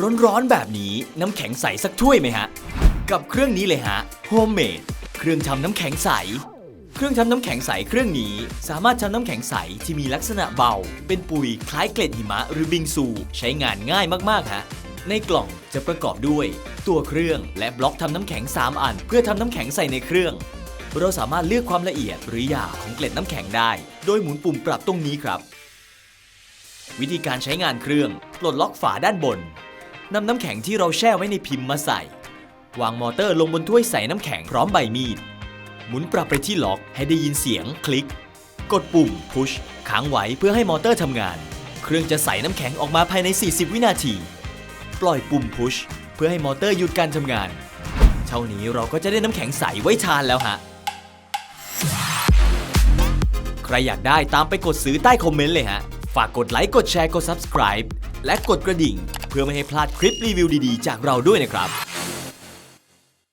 ร้อนๆแบบนี้น้ำแข็งใสสักถ้วยไหมฮะ กับเครื่องนี้เลยฮะ Homemade เครื่องทำน้ำแข็งใส เครื่องทำน้ำแข็งใสเครื่องนี้ สามารถทำน้ำแข็งใสที่มีลักษณะเบา เป็นปุยคล้ายเกล็ดหิมะหรือบิงซู ใช้งานง่ายมากๆฮะในกล่องจะประกอบด้วย ตัวเครื่องและบล็อกทำน้ำแข็ง 3 อัน เพื่อทำน้ำแข็งใส่ในเครื่อง เราสามารถเลือกความละเอียดหรือหยาบของเกล็ดน้ำแข็งได้ โดยหมุนปุ่มปรับตรงนี้ครับ วิธีการใช้งานเครื่องปลดล็อกฝาด้านบน นำน้ำแข็งที่เราแช่ไว้ในพิมพ์มาใส่ วางมอเตอร์ลงบนถ้วยใส่น้ำแข็งพร้อมใบมีด หมุนปรับไปที่ล็อกให้ได้ยินเสียงคลิก กดปุ่ม push ค้างไว้เพื่อให้มอเตอร์ทำงาน เครื่องจะใส่น้ำแข็งออกมาภายใน 40 วินาที ปล่อยปุ่ม push เพื่อให้มอเตอร์หยุดการทำงาน เท่านี้เราก็จะได้น้ำแข็งใสไว้ทานแล้วฮะ ใครอยากได้ตามไปกดซื้อใต้คอมเมนต์เลยฮะ ฝากกดไลค์ กดแชร์ กด subscribe และกดกระดิ่ง เพื่อไม่ให้พลาดคลิปรีวิวดีๆ จากเราด้วยนะครับ